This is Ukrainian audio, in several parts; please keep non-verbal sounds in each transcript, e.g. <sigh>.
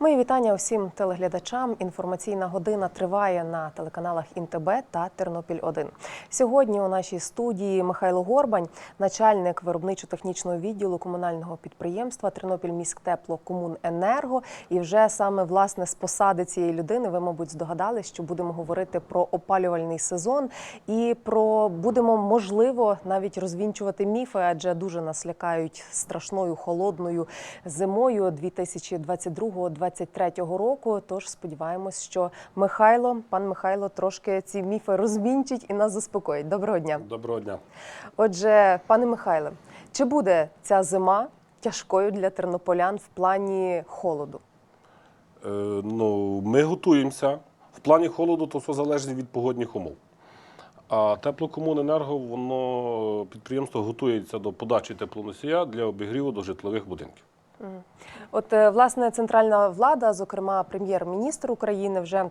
Мої вітання усім телеглядачам. Інформаційна година триває на телеканалах Інтеб та Тернопіль 1 Сьогодні у нашій студії Михайло Горбань, начальник виробничо-технічного відділу комунального підприємства Тернопіль міськтепло Комуненерго. І вже саме власне з посади цієї людини ви, мабуть, здогадались, що будемо говорити про опалювальний сезон і про будемо можливо навіть розвінчувати міфи, адже дуже нас лякають страшною холодною зимою 2022-2023 року. Тож сподіваємось, що Михайло, пан Михайло, трошки ці міфи розвінчить і нас заспокоїть. Доброго дня. Доброго дня. Отже, пане Михайле, чи буде ця зима тяжкою для тернополян в плані холоду? Е, ну, ми готуємося. В плані холоду то все залежить від погодних умов. А теплокомуненерго, воно підприємство готується до подачі теплоносія для обігріву до житлових будинків. От е, власне центральна влада, зокрема прем'єр-міністр України, вже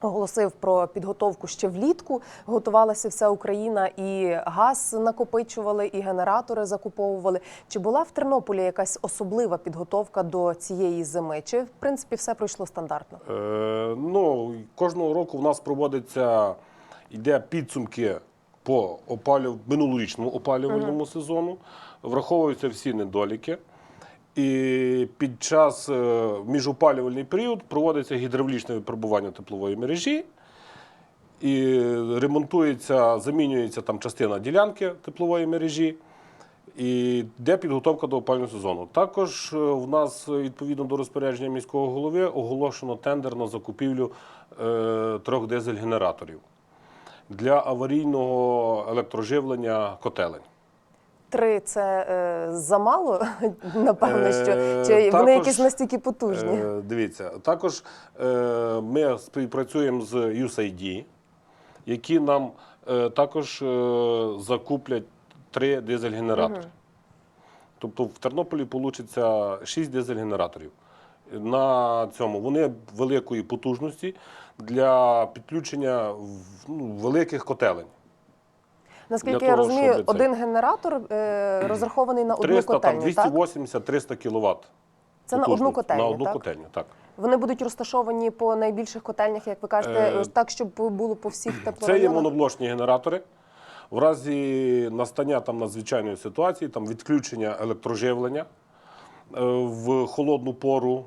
оголосив про підготовку ще влітку. Готувалася вся Україна, і газ накопичували, і генератори закуповували. Чи була в Тернополі якась особлива підготовка до цієї зими? Чи в принципі все пройшло стандартно? Е, ну, кожного року в нас проводиться, йде підсумки по опалю... минулорічному опалювальному сезону, враховуються всі недоліки. І під час е, міжопалювальний період проводиться гідравлічне випробування теплової мережі. І ремонтується, замінюється там частина ділянки теплової мережі, і йде підготовка до опалювального сезону. Також е, в нас е, відповідно до розпорядження міського голови оголошено тендер на закупівлю трьох дизель-генераторів для аварійного електроживлення котелень. Три це е, замало, <laughs> напевно, що Е, чи вони також, якісь настільки потужні? Е, Дивіться, також е, ми співпрацюємо з USAID, які нам е, також е, закуплять три дизель-генератори. Тобто в Тернополі вийде 6 дизель-генераторів. На цьому вони великої потужності для підключення в- ну, великих котелень. Наскільки для я розумію, це- один генератор е, розрахований на одну 300, там, котельню, так? 280-300 кВт. Це на одну котельню, На одну так? котельню, так. Вони будуть розташовані по найбільших котельнях, як ви кажете, Е, так, щоб було по всіх Це є моноблочні генератори. В разі настання там надзвичайної ситуації, там відключення електроживлення е, в холодну пору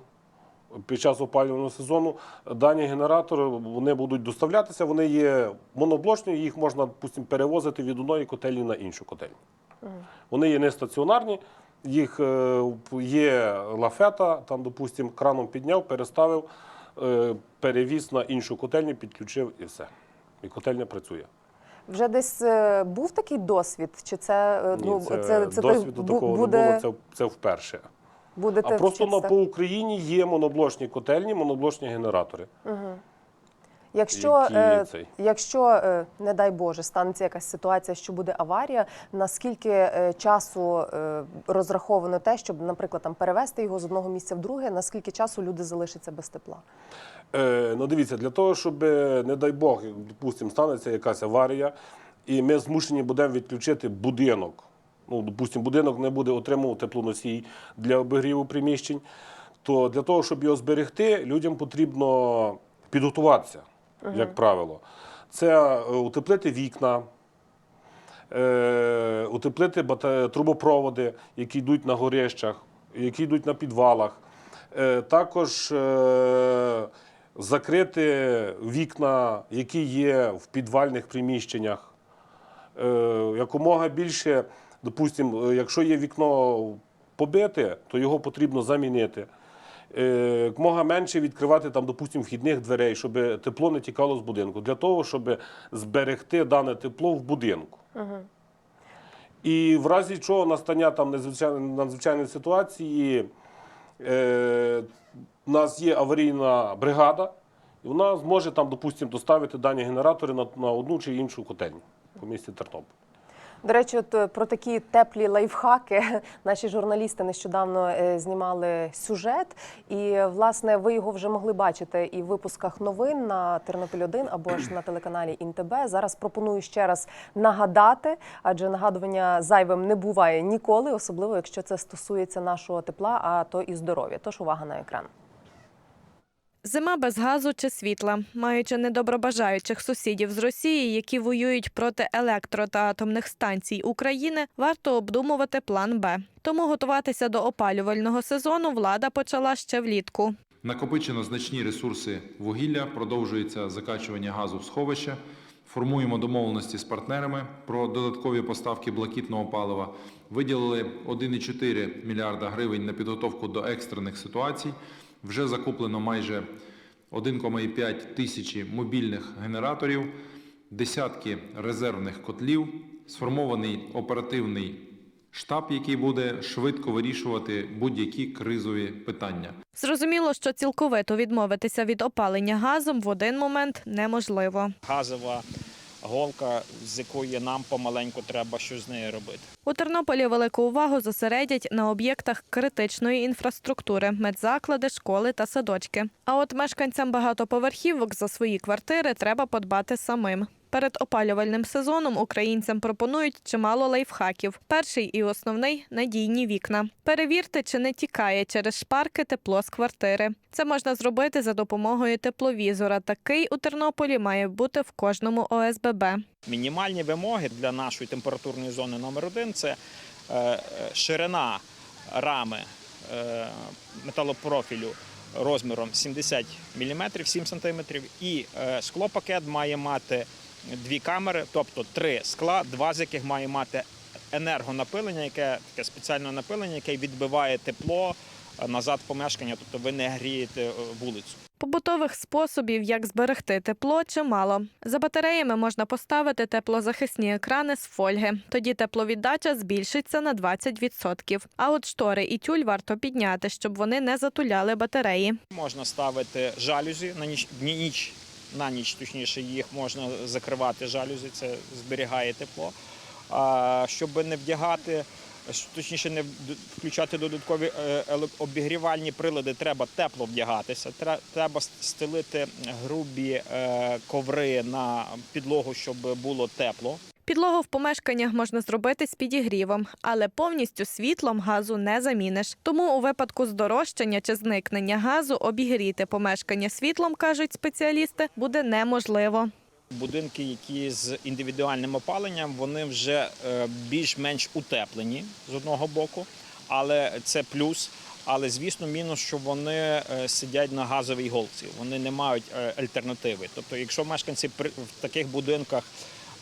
під час опалювального сезону, дані генератори вони будуть доставлятися. Вони є моноблочні, їх можна допустим, перевозити від одної котельні на іншу котельню. Вони є не стаціонарні, їх е, є лафета, там, допустим, краном підняв, переставив, е, перевіз на іншу котельню, підключив і все. І котельня працює. Вже десь е, був такий досвід? Чи це, Ні, ну, це, це, це, досвіду такого буде, не було, це, це вперше. Будете А просто на, по Україні є моноблочні котельні, моноблочні генератори. Якщо, е, якщо е, не дай Боже, станеться якась ситуація, що буде аварія, наскільки е, часу е, розраховано те, щоб, наприклад, там перевести його з одного місця в друге, наскільки часу люди залишаться без тепла? Е, ну дивіться, для того, щоб, е, не дай Бог, допустимо, станеться якась аварія, і ми змушені будемо відключити будинок. Ну, допустимо, будинок не буде отримувати теплоносій для обігріву приміщень, то для того, щоб його зберегти, людям потрібно підготуватися, як правило. Це е, утеплити вікна, е, утеплити трубопроводи, які йдуть на горищах, які йдуть на підвалах. Е, також е, закрити вікна, які є в підвальних приміщеннях. Е, якомога більше, допустимо, е, якщо є вікно побите, то його потрібно замінити. Е, Якомога менше відкривати там, допустимо, вхідних дверей, щоб тепло не тікало з будинку, для того, щоб зберегти дане тепло в будинку. І в разі чого настання там надзвичайної, надзвичайної ситуації, е, у нас є аварійна бригада, і вона зможе там, допустимо, доставити дані генератори на, на одну чи іншу котельню по місті Тернопіль. До речі, от е, про такі теплі лайфхаки <laughs> наші журналісти нещодавно е, знімали сюжет, і власне ви його вже могли бачити і в випусках новин на Тернопіль 1 або ж на телеканалі Інтеб. Зараз пропоную ще раз нагадати, адже нагадування зайвим не буває ніколи, особливо якщо це стосується нашого тепла, а то і здоров'я. Тож увага на екран. Зима без газу чи світла, маючи недобробажаючих сусідів з Росії, які воюють проти електро та атомних станцій України, варто обдумувати план Б. Тому готуватися до опалювального сезону влада почала ще влітку. Накопичено значні ресурси вугілля, продовжується закачування газу в сховища. Формуємо домовленості з партнерами про додаткові поставки блакитного палива. Виділили 1,4 мільярда гривень на підготовку до екстрених ситуацій. Вже закуплено майже 1,5 тисячі мобільних генераторів, десятки резервних котлів, сформований оперативний штаб, який буде швидко вирішувати будь-які кризові питання. Зрозуміло, що цілковито відмовитися від опалення газом в один момент неможливо. газова голка, з якої нам помаленьку треба щось з нею робити. У Тернополі велику увагу зосередять на об'єктах критичної інфраструктури, медзаклади, школи та садочки. А от мешканцям багатоповерхівок за свої квартири треба подбати самим. Перед опалювальним сезоном українцям пропонують чимало лайфхаків. Перший і основний надійні вікна. Перевірте, чи не тікає через шпарки тепло з квартири. Це можна зробити за допомогою тепловізора. Такий у Тернополі має бути в кожному ОСББ. Мінімальні вимоги для нашої температурної зони номер один це е, ширина рами е, металопрофілю розміром 70 мм, 7 см, і е, склопакет має мати дві камери, тобто три скла, два з яких має мати енергонапилення, яке таке спеціальне напилення, яке відбиває тепло е, назад в помешкання, тобто ви не грієте е, вулицю. Побутових способів, як зберегти тепло, чимало. За батареями можна поставити теплозахисні екрани з фольги. Тоді тепловіддача збільшиться на 20%. А от штори і тюль варто підняти, щоб вони не затуляли батареї. Можна ставити жалюзі на ніч, ніч на ніч, точніше, їх можна закривати жалюзі, це зберігає тепло. А щоб не вдягати, точніше, не включати додаткові е, обігрівальні прилади, треба тепло вдягатися. Тре- Треба стелити грубі е, коври на підлогу, щоб було тепло. Підлогу в помешканнях можна зробити з підігрівом, але повністю світлом газу не заміниш. Тому у випадку здорожчання чи зникнення газу обігріти помешкання світлом, кажуть спеціалісти, буде неможливо. Будинки, які з індивідуальним опаленням, вони вже е, більш-менш утеплені з одного боку, але це плюс. Але звісно, мінус, що вони е, сидять на газовій голці, вони не мають е, альтернативи. Тобто, якщо мешканці в таких будинках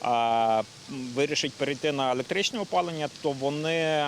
м, перейти на електричне опалення, то вони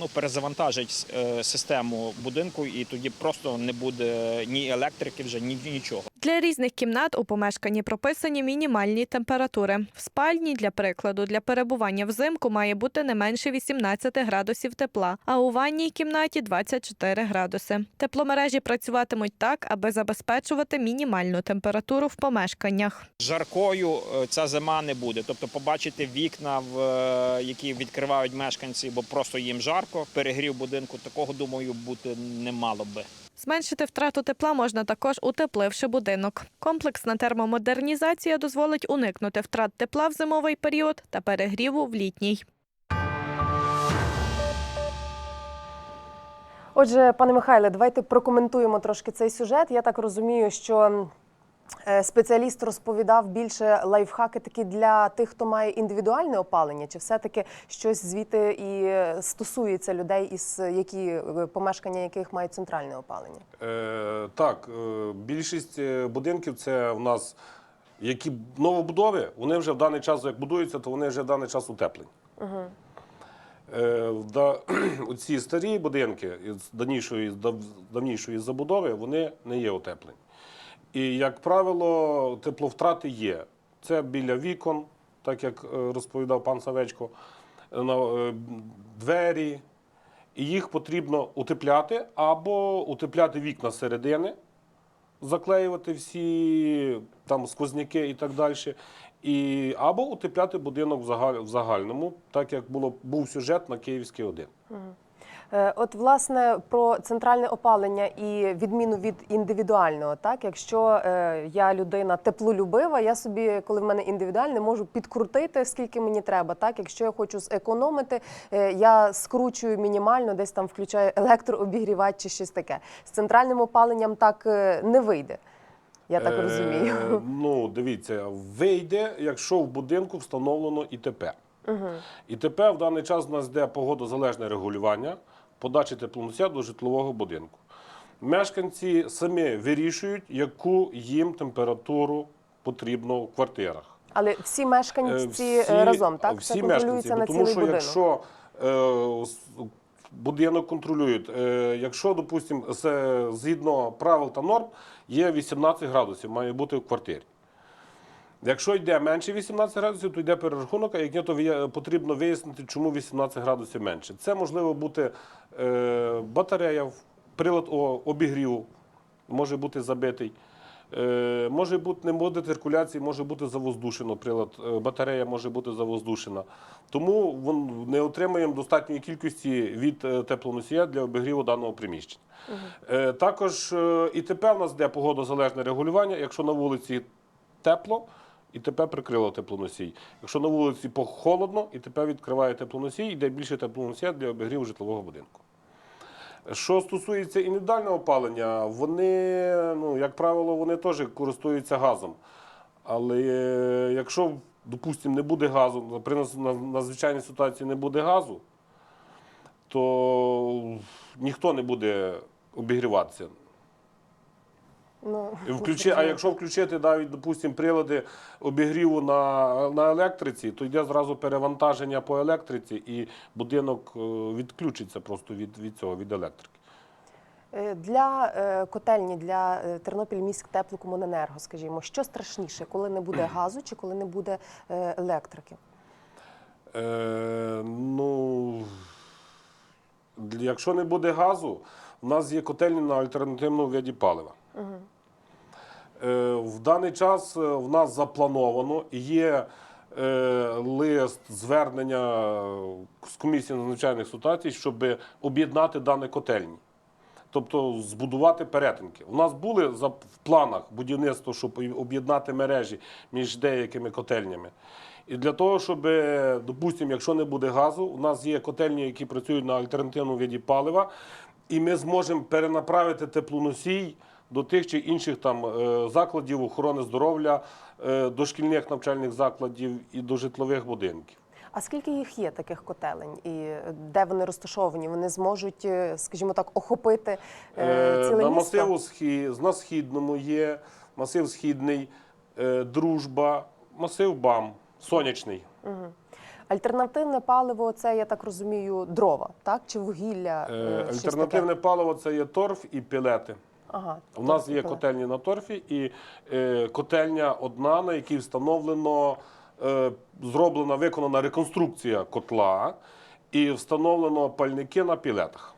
ну, перезавантажать е, систему будинку, і тоді просто не буде ні електрики, вже ні нічого. Для різних кімнат у помешканні прописані мінімальні температури. В спальні, для прикладу, для перебування взимку має бути не менше 18 градусів тепла, а у ванній кімнаті 24 градуси. Тепломережі працюватимуть так, аби забезпечувати мінімальну температуру в помешканнях. Жаркою е, ця зима не буде. Тобто побачити вікна, в, е, які відкривають мешканці, бо просто їм жарко, перегрів будинку, такого, думаю, бути не мало би. Зменшити втрату тепла можна також утепливши будинок. Комплексна термомодернізація дозволить уникнути втрат тепла в зимовий період та перегріву в літній. Отже, пане Михайле, давайте прокоментуємо трошки цей сюжет. Я так розумію, що спеціаліст розповідав більше лайфхаки такі для тих, хто має індивідуальне опалення, чи все-таки щось звідти і е, стосується людей, із які е, помешкання яких мають центральне опалення? Е, так, е, більшість е, будинків це в нас, які новобудови, вони вже в даний час, як будуються, то вони вже в даний час утеплені. Е, в да- <clears throat> Оці старі будинки давнішої, з дав- давнішої забудови, вони не є утеплені. І, як правило, тепловтрати є. Це біля вікон, так як е, розповідав пан Савечко, е, двері. І їх потрібно утепляти або утепляти вікна середини, заклеювати всі там сквозняки і так далі. І, або утепляти будинок в, в загальному, так як було, був сюжет на Київський 1. Е, От, власне, про центральне опалення і відміну від індивідуального. Так, якщо е, я людина теплолюбива, я собі, коли в мене індивідуальне, можу підкрутити скільки мені треба. Так, якщо я хочу зекономити, е, я скручую мінімально, десь там включаю електрообігрівач чи щось таке. З центральним опаленням так е, не вийде. Я так Е, розумію. Ну, дивіться, вийде, якщо в будинку встановлено ІТП. ІТП в даний час у нас йде погодозалежне регулювання подачі теплоносія до житлового будинку. Мешканці самі вирішують, яку їм температуру потрібно в квартирах. Але всі Е, мешканці е, разом, так? всі Це мешканці, на тому що будинок. якщо е, будинок контролюють, е, якщо, допустимо, згідно правил та норм, є 18 градусів, має бути в квартирі. Якщо йде менше 18 градусів, то йде перерахунок, а як ні, то потрібно вияснити, чому 18 градусів менше. Це може бути е, батарея, прилад обігріву, може бути забитий. Е, може бути, не буде циркуляції, може бути завоздушено прилад, е, батарея може бути завоздушена. Тому не отримуємо достатньої кількості від е, теплоносія для обігріву даного приміщення. Е, також е, ІТП у нас йде погодозалежне регулювання. Якщо на вулиці тепло, ІТП прикрило теплоносій. Якщо на вулиці холодно, ІТП відкриває теплоносій, йде більше теплоносія для обігріву житлового будинку. Що стосується індивідуального опалення, вони, ну, як правило, вони теж користуються газом. Але е, якщо, допустимо, не буде газу, при надзвичайній ситуації не буде газу, то ніхто не буде обігріватися. Ну, <laughs> Включи, а якщо включити навіть, допустимо, прилади обігріву на, на електриці, то йде зразу перевантаження по електриці, і будинок е, відключиться просто від, від цього, від електрики. Е, Для е, котельні, для Тернопіль міськ теплокомуненерго, скажімо, що страшніше, коли не буде <clears throat> газу чи коли не буде електрики? Е, ну, якщо не буде газу, у нас є котельні на альтернативному виді палива. Е, в даний час е, в нас заплановано є е, лист звернення з комісії надзвичайних ситуацій, щоб об'єднати дані котельні. Тобто збудувати перетинки. У нас були в планах будівництво, щоб об'єднати мережі між деякими котельнями. І для того, щоб, е, допустимо, якщо не буде газу, у нас є котельні, які працюють на альтернативному виді палива, і ми зможемо перенаправити теплоносій до тих чи інших там е, закладів охорони здоров'я, е, дошкільних навчальних закладів і до житлових будинків. А скільки їх є таких котелень, і де вони розташовані? Вони зможуть, е, скажімо так, охопити ціле на місто? масиву схід, на східному є масив східний, дружба, масив БАМ, сонячний. Альтернативне паливо це, я так розумію, дрова, так? Чи вугілля? Е, Альтернативне таке? паливо це є торф і пілети. Ага, У нас є котельні на торфі і е, котельня одна, на якій встановлено, е, зроблена, виконана реконструкція котла і встановлено пальники на пілетах.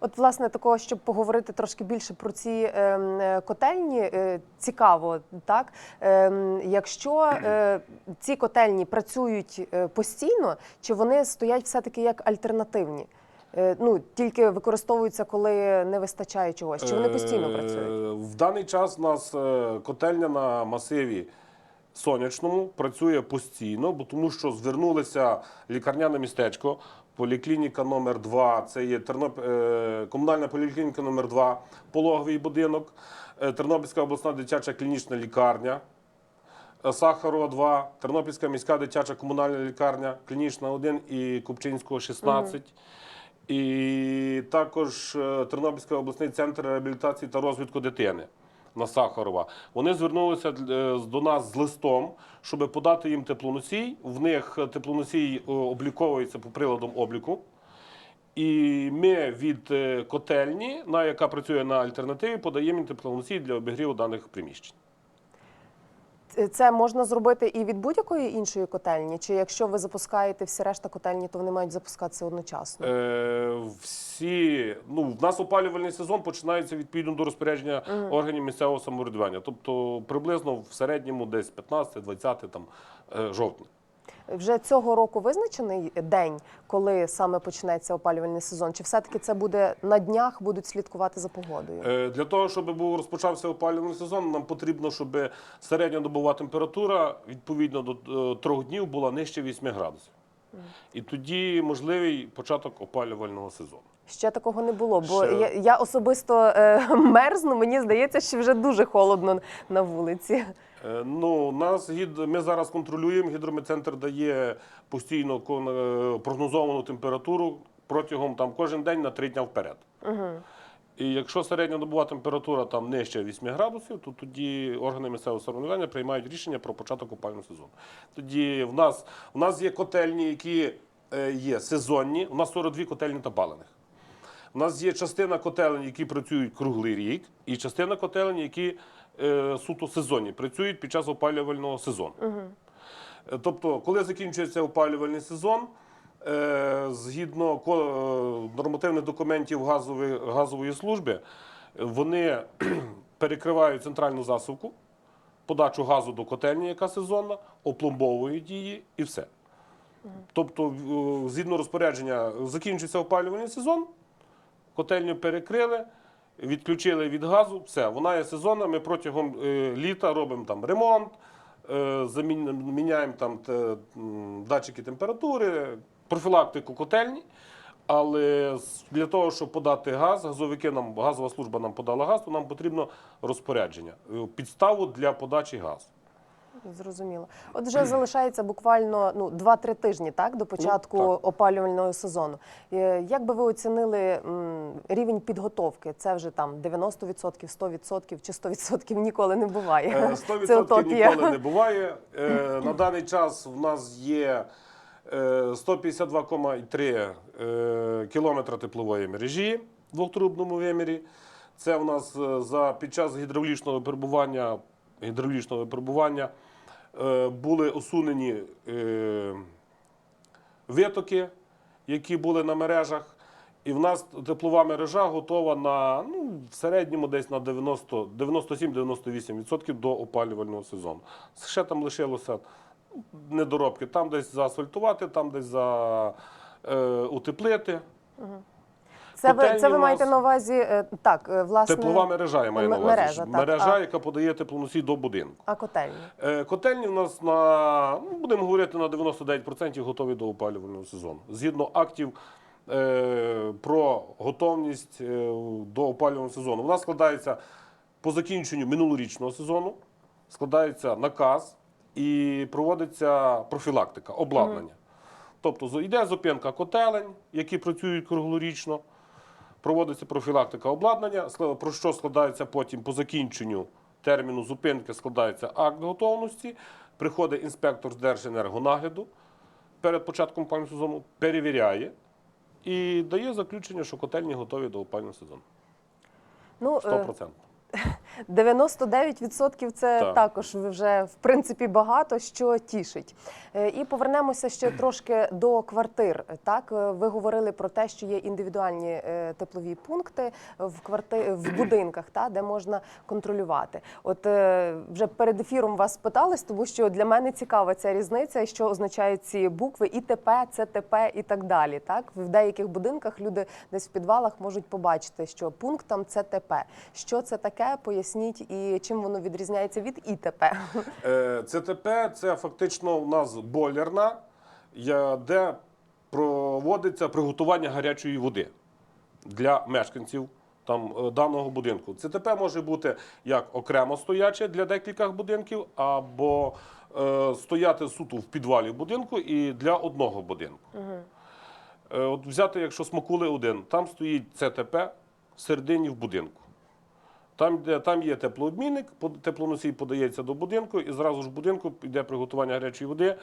От, власне, такого, щоб поговорити трошки більше про ці ем, е, котельні, е, цікаво, так? Ем, якщо е, ці котельні працюють е, постійно, чи вони стоять все-таки як альтернативні? Е, ну, тільки використовуються, коли не вистачає чогось, чи вони постійно Е, працюють? В даний час у нас е, котельня на масиві сонячному працює постійно, бо тому що звернулися лікарняне містечко, поліклініка номер 2 це є Терноп... е, комунальна поліклініка номер 2 пологовий будинок, е, Тернопільська обласна дитяча клінічна лікарня. е, Сахарова 2, Тернопільська міська дитяча комунальна лікарня, клінічна 1 і Купчинського 16. І також е, Тернопільський обласний центр реабілітації та розвитку дитини на Сахарова. Вони звернулися е, до нас з листом, щоб подати їм теплоносій. В них теплоносій е, обліковується по приладам обліку. І ми від котельні, на яка працює на альтернативі, подаємо їм теплоносій для обігріву даних приміщень. Е, Це можна зробити і від будь-якої іншої котельні? Чи якщо ви запускаєте всі решта котельні, то вони мають запускатися одночасно? Е, всі, ну, в нас опалювальний сезон починається відповідно до розпорядження органів місцевого самоврядування. Тобто приблизно в середньому десь 15-20 там, е, жовтня. Вже цього року визначений день, коли саме почнеться опалювальний сезон? Чи все-таки це буде на днях, будуть слідкувати за погодою? Е, Для того, щоб був розпочався опалювальний сезон, нам потрібно, щоб середня добова температура відповідно до е, трьох днів була нижче 8 градусів. І тоді можливий початок опалювального сезону. Ще такого не було, бо Ще- я, я особисто е, <laughs> мерзну. Мені здається, що вже дуже холодно на вулиці. Е, Ну, нас ми зараз контролюємо. Гідрометцентр дає постійно е, прогнозовану температуру протягом там кожен день на три дня вперед. І якщо середньодобова температура там нижче 8 градусів, то тоді органи місцевого самоврядування приймають рішення про початок опалювального сезону. Тоді в нас, в нас є котельні, які е, є сезонні. У нас 42 котельні та палених. У нас є частина котелень, які працюють круглий рік, і частина котелень, які суто сезонні, працюють під час опалювального сезону. Е, Тобто, коли закінчується опалювальний сезон, е, згідно е, нормативних документів газової, газової служби, е, вони <clears throat> перекривають центральну засувку, подачу газу до котельні, яка сезонна, опломбовують її і все. Тобто, згідно розпорядження, закінчується опалювальний сезон, котельню перекрили, відключили від газу, все, вона є сезонна. Ми протягом е, літа робимо там ремонт, е, міняємо там датчики температури, профілактику котельні. Але для того, щоб подати газ, газовики нам газова служба нам подала газ, то нам потрібно розпорядження, е, підставу для подачі газу. Зрозуміло. От вже залишається буквально ну 2-3 тижні, так до початку Ну, так. опалювального сезону. Е, Як би ви оцінили рівень підготовки? Це вже там 90%, 100% чи 100% ніколи не буває. Е, <laughs> Це 100% утопія. ніколи не буває. Е, <laughs> На даний час в нас є е, 152,3 е, кілометра теплової мережі в двохтрубному вимірі. Це в нас за під час гідравлічного випробування, гідравлічного випробування е, були усунені е, витоки, які були на мережах. І в нас теплова мережа готова на ну, в середньому десь на 97-98% до опалювального сезону. Ще там лишилося недоробки. Там десь заасфальтувати, там десь за, е, утеплити. Це ви, це ви маєте на увазі е, так, е, власне, Теплова мережа, я маю на увазі. мережа, так. мережа А- яка подає теплоносій до будинку. а котельні. Е, Котельні в нас на, ну, будемо говорити, на 99% готові до опалювального сезону. Згідно актів е, про готовність е, до опалювального сезону. Нас складається по закінченню минулорічного сезону, складається наказ і проводиться профілактика, обладнання. Тобто йде зупинка котелень, які працюють круглорічно, проводиться профілактика обладнання, про що складається потім по закінченню терміну зупинки, складається акт готовності, приходить інспектор з Держенергонагляду перед початком опалювального сезону, перевіряє і дає заключення, що котельні готові до опалювального сезону. Ну, е, 100%. 99% це Так. також вже в принципі багато що тішить. Е, І повернемося ще трошки до квартир. Так, е, ви говорили про те, що є індивідуальні е, теплові пункти в кварти... в будинках, та де можна контролювати. От вже перед ефіром вас питались, тому що для мене цікава ця різниця, що означають ці букви ІТП, ЦТП і так далі. Так, в деяких будинках люди десь в підвалах можуть побачити, що пункт там ЦТП. Що це таке? Поясніть і чим воно відрізняється від ІТП. Е, ЦТП це фактично у нас бойлерна, де проводиться приготування гарячої води для мешканців там, е, даного будинку. ЦТП може бути як окремо стояче для декількох будинків, або е, стояти суто в підвалі будинку і для одного будинку. Е, От взяти, якщо смакули один, там стоїть ЦТП всередині в будинку. Там, де, там є теплообмінник, теплоносій подається до будинку, і зразу ж в будинку йде приготування гарячої води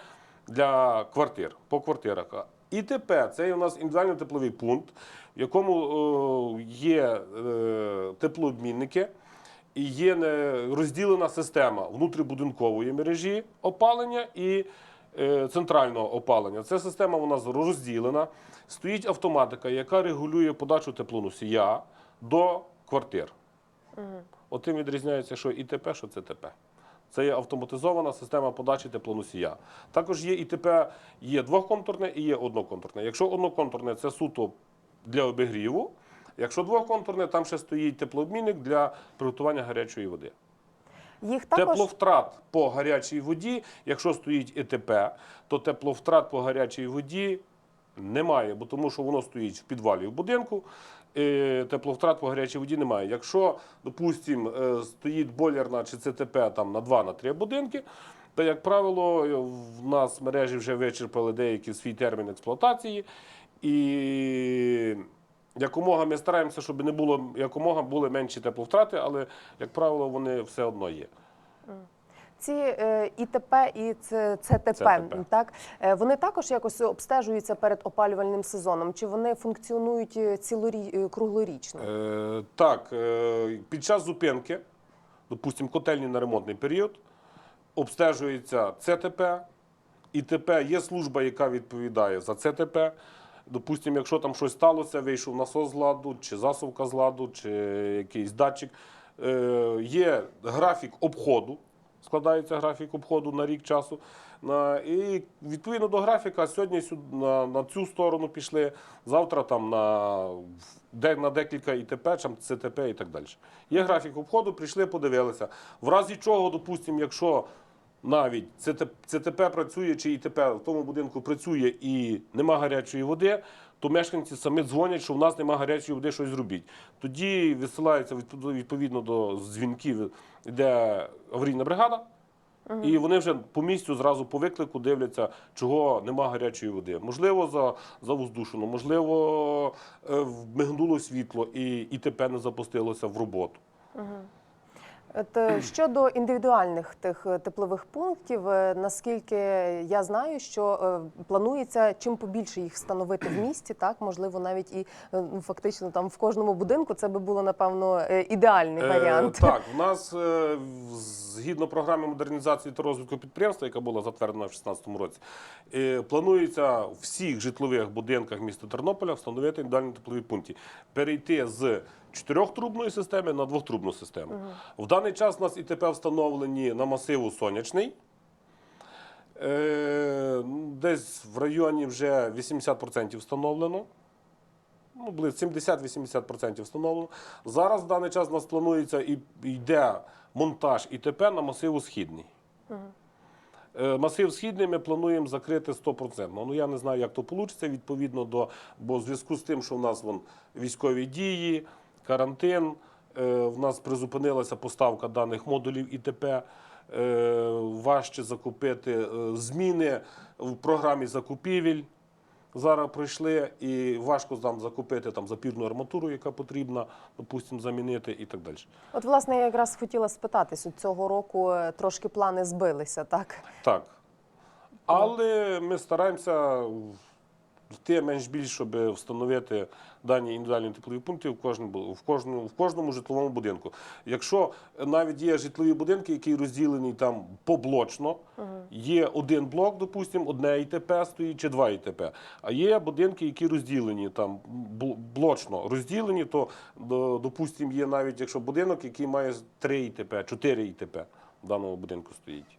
для квартир, по квартирах. ІТП це є у нас індивідуальний тепловий пункт, в якому е, є е, теплообмінники і є не- розділена система внутрібудинкової мережі опалення і е, центрального опалення. Ця система у нас розділена. Стоїть автоматика, яка регулює подачу теплоносія до квартир. Отим відрізняється, що ІТП, що ЦТП. Це є автоматизована система подачі теплоносія. Також є ІТП, є двохконтурне і є одноконтурне. Якщо одноконтурне це суто для обігріву, якщо двохконтурне, там ще стоїть теплообмінник для приготування гарячої води. Їх також Тепловтрат по гарячій воді, якщо стоїть ІТП, то тепловтрат по гарячій воді немає, бо тому що воно стоїть в підвалі в будинку. Е, Тепловтрат по гарячій воді немає. Якщо, допустимо, е, стоїть бойлерна чи ЦТП там на 2 на 3 будинки, то, як правило, в нас мережі вже вичерпали деякий свій термін експлуатації. І якомога ми стараємося, щоб не було якомога були менші тепловтрати, але, як правило, вони все одно є. Ці е, ІТП і ЦТП, так е, вони також якось обстежуються перед опалювальним сезоном, чи вони функціонують е, цілорі... е, круглорічно? Е, так, е, під час зупинки, допустимо, котельні на ремонтний період, обстежується ЦТП, ІТП, є служба, яка відповідає за ЦТП. Допустимо, якщо там щось сталося, вийшов насос з ладу, чи засувка з ладу, чи якийсь датчик. Е, є графік обходу, складається графік обходу на рік часу. І відповідно до графіка, сьогодні на, на цю сторону пішли, завтра там на, на декілька ІТП, там, ЦТП і так далі. Є графік обходу, прийшли, подивилися. В разі чого, допустимо, якщо навіть ЦТП працює чи ІТП в тому будинку працює і нема гарячої води, то мешканці самі дзвонять, що в нас нема гарячої води, щось зробіть. Тоді висилається відповідно до дзвінків, йде аварійна бригада. І вони вже по місцю зразу по виклику дивляться, чого нема гарячої води. Можливо, за, завоздушено, можливо, е, вмигнуло світло і ІТП не запустилося в роботу. Е, щодо індивідуальних тих е, теплових пунктів, е, наскільки я знаю, що е, планується чим побільше їх встановити в місті, так можливо, навіть і е, ну, фактично там в кожному будинку це би було напевно е, ідеальний Е, варіант. Так, <laughs> в нас е, згідно програми модернізації та розвитку підприємства, яка була затверджена в 2016 році, е, планується в всіх житлових будинках міста Тернополя встановити індивідуальні теплові пункти. Перейти з чотирьохтрубної системи на двохтрубну систему. В даний час у нас ІТП встановлені на масиву сонячний. Е, Десь в районі вже 80% встановлено. Ну, близько 70-80% встановлено. Зараз в даний час у нас планується і йде монтаж ІТП на масиву східний. Е, Масив східний ми плануємо закрити 100%. Ну я не знаю, як то вийде, відповідно до, бо в зв'язку з тим, що в нас вон, військові дії, карантин, е, в нас призупинилася поставка даних модулів ІТП. Е, важче закупити е, зміни в програмі закупівель. Зараз пройшли і важко там закупити там запірну арматуру, яка потрібна, допустимо, замінити і так далі. От, власне, я якраз хотіла спитатись, от цього року трошки плани збилися, так? Так. Але ми стараємося йти менш-більш, щоб встановити дані індивідуальні теплові пункти в кожному, в кожному, в кожному житловому будинку. Якщо навіть є житлові будинки, які розділені там поблочно, є один блок, допустимо, одне ІТП стоїть чи два ІТП. А є будинки, які розділені там блочно розділені, то допустимо, є навіть якщо будинок, який має три ІТП, чотири ІТП в даному будинку стоїть.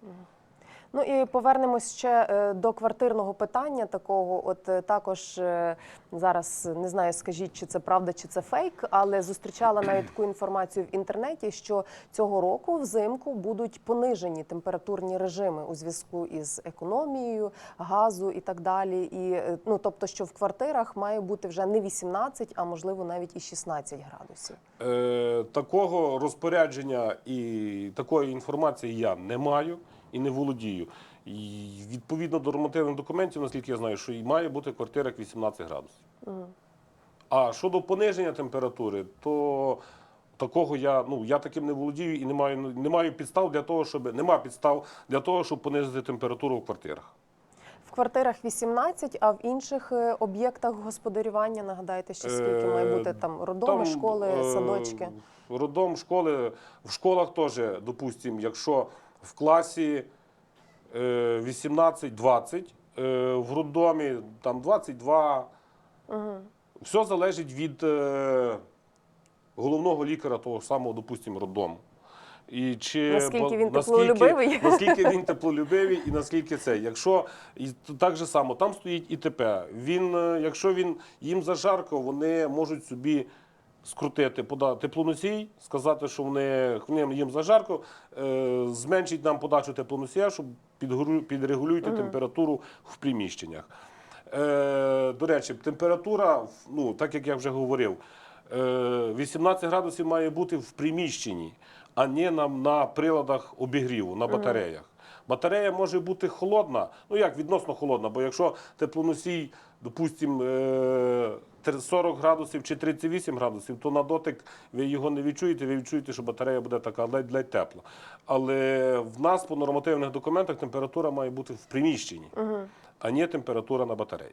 Ну і повернемось ще е, до квартирного питання такого. От е, також е, зараз не знаю, скажіть, чи це правда, чи це фейк, але зустрічала навіть таку інформацію в інтернеті, що цього року взимку будуть понижені температурні режими у зв'язку із економією газу і так далі. І ну тобто, що в квартирах має бути вже не 18, а можливо навіть і 16 градусів. Е, такого розпорядження і такої інформації я не маю і не володію. І відповідно до нормативних документів, наскільки я знаю, що і має бути в квартирах 18 градусів. А щодо пониження температури, то такого я, ну, я таким не володію і не маю, не маю підстав для того, щоб нема підстав для того, щоб понизити температуру в квартирах. В квартирах 18, а в інших е, об'єктах господарювання нагадайте, ще скільки має бути там родоми, школи, е, садочки. Родом, школи. В школах теж, допустимо, якщо в класі е, 18-20, е, в роддомі там 22. Все залежить від е, головного лікаря того ж самого, допустимо, роддому. І чи Наскільки він наскільки- теплолюбивий. <laughs> Наскільки він теплолюбивий і наскільки це. Якщо і так же само, там стоїть ІТП. Він, е, якщо він їм зажарко, вони можуть собі скрутити, подати теплоносій, сказати, що вони їм зажарко, е, зменшить нам подачу теплоносія, щоб підрегулюйте температуру в приміщеннях. Е, до речі, температура, ну так як я вже говорив, е, 18 градусів має бути в приміщенні, а не на, на приладах обігріву, на батареях. Батарея може бути холодна, ну як відносно холодна, бо якщо теплоносій, допустимо, е, тр- 40 градусів чи 38 градусів, то на дотик ви його не відчуєте, ви відчуєте, що батарея буде така ледь-ледь тепла. Але в нас по нормативних документах температура має бути в приміщенні, а не температура на батареї.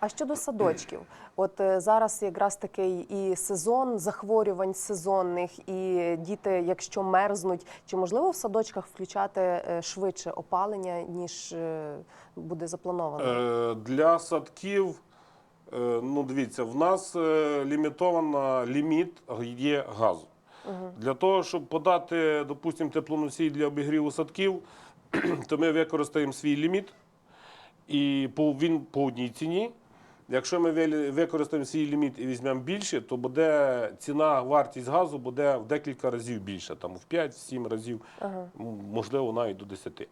А щодо садочків, от е, зараз якраз такий і сезон захворювань сезонних, і діти, якщо мерзнуть, чи можливо в садочках включати е, швидше опалення, ніж е, буде заплановано? Для садків, ну дивіться, в нас лімітована ліміт є газу. Для того, щоб подати, допустимо, теплоносій для обігріву садків, <clears throat> то ми використаємо свій ліміт, і він по одній ціні. Якщо ми використаємо свій ліміт і візьмемо більше, то буде ціна, вартість газу буде в декілька разів більша, там в 5-7 разів, м, можливо, навіть до 10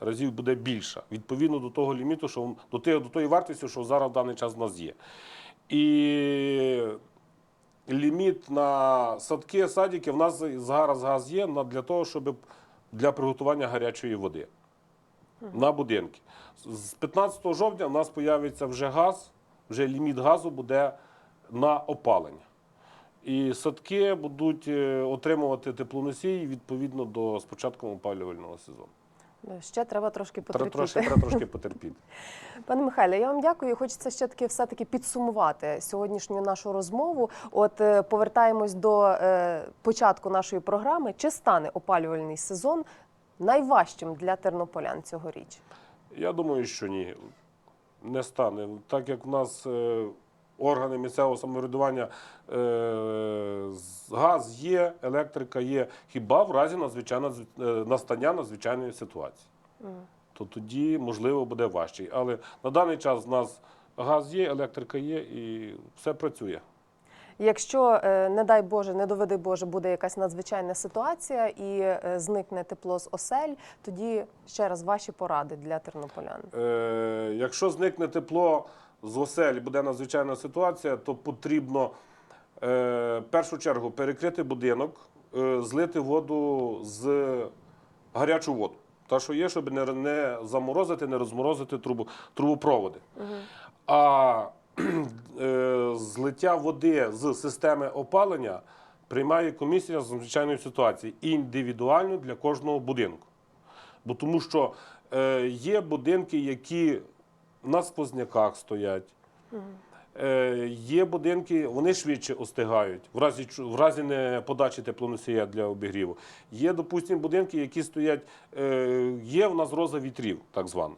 разів буде більша. Відповідно до того ліміту, що до, тієї- до тої вартості, що зараз в даний час в нас є. І ліміт на садки, садики, в нас зараз газ є для того, щоб для приготування гарячої води на будинки. З 15 жовтня в нас з'явиться вже газ, вже ліміт газу буде на опалення. І садки будуть е, отримувати теплоносій відповідно до з початком опалювального сезону. Ще треба трошки потерпіти. трошки, треба трошки <laughs> потерпіти. Пане Михайле, я вам дякую. Хочеться ще таки все таки підсумувати сьогоднішню нашу розмову. От е, повертаємось до е, початку нашої програми. Чи стане опалювальний сезон найважчим для тернополян цьогоріч? Я думаю, що ні, не стане. Так як в нас е, органи місцевого самоврядування, е, газ є, електрика є, хіба в разі надзвичайно, е, настання надзвичайної ситуації. То тоді, можливо, буде важче. Але на даний час в нас газ є, електрика є і все працює. Якщо, е, не дай Боже, не доведи Боже, буде якась надзвичайна ситуація і е, зникне тепло з осель, тоді ще раз ваші поради для тернополян. Е, якщо зникне тепло з осель, буде надзвичайна ситуація, то потрібно е, в першу чергу перекрити будинок, е, злити воду з гарячу воду. Та, що є, щоб не, не заморозити, не розморозити трубу, трубопроводи. А е, <clears throat> злиття води з системи опалення приймає комісія з надзвичайної ситуації індивідуально для кожного будинку. Бо тому що е, є будинки, які на сквозняках стоять. Е, є будинки, вони швидше остигають, в разі, в разі не подачі теплоносія для обігріву. Є, допустимо, будинки, які стоять, е, є в нас роза вітрів, так звана.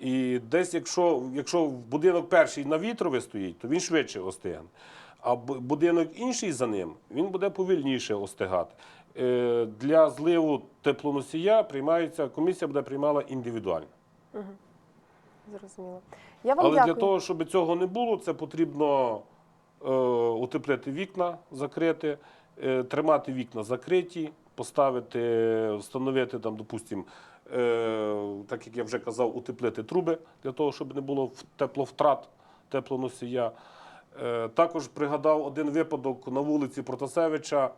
І десь, якщо, якщо будинок перший на вітрові стоїть, то він швидше остигне. А будинок інший за ним, він буде повільніше остигати. Е, Для зливу теплоносія приймається, комісія буде приймала індивідуально. Зрозуміло. Я вам Але дякую. для того, щоб цього не було, це потрібно е, утеплити вікна, закрити, е, тримати вікна закриті, поставити, встановити там, допустимо, так як я вже казав, утеплити труби для того, щоб не було тепловтрат теплоносія. Е, також пригадав один випадок на вулиці Протасевича.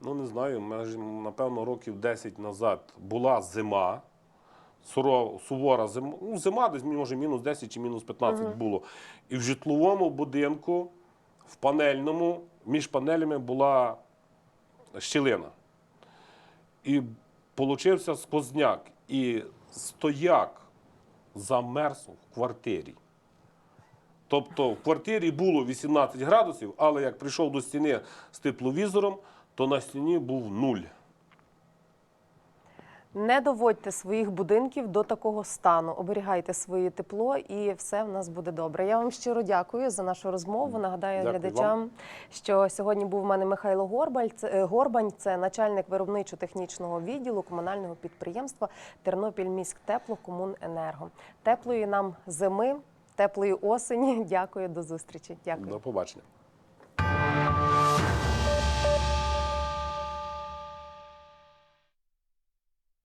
Ну, не знаю, майже, напевно, років 10 назад була зима сурова, сувора зима, ну, зима десь може мінус 10 чи мінус 15 було. І в житловому будинку, в панельному, між панелями була щілина. І получився сквозняк. І стояк замерз в квартирі. Тобто в квартирі було 18 градусів, але як прийшов до стіни з тепловізором, то на стіні був нуль. Не доводьте своїх будинків до такого стану. Оберігайте своє тепло, і все в нас буде добре. Я вам щиро дякую за нашу розмову. Нагадаю Дякую глядачам, що сьогодні був у мене Михайло Горбаль. Це е, Горбань, це начальник виробничо-технічного відділу комунального підприємства Тернопільміськтепло Комуненерго. Теплої нам зими, теплої осені. <laughs> Дякую, до зустрічі. Дякую. До побачення.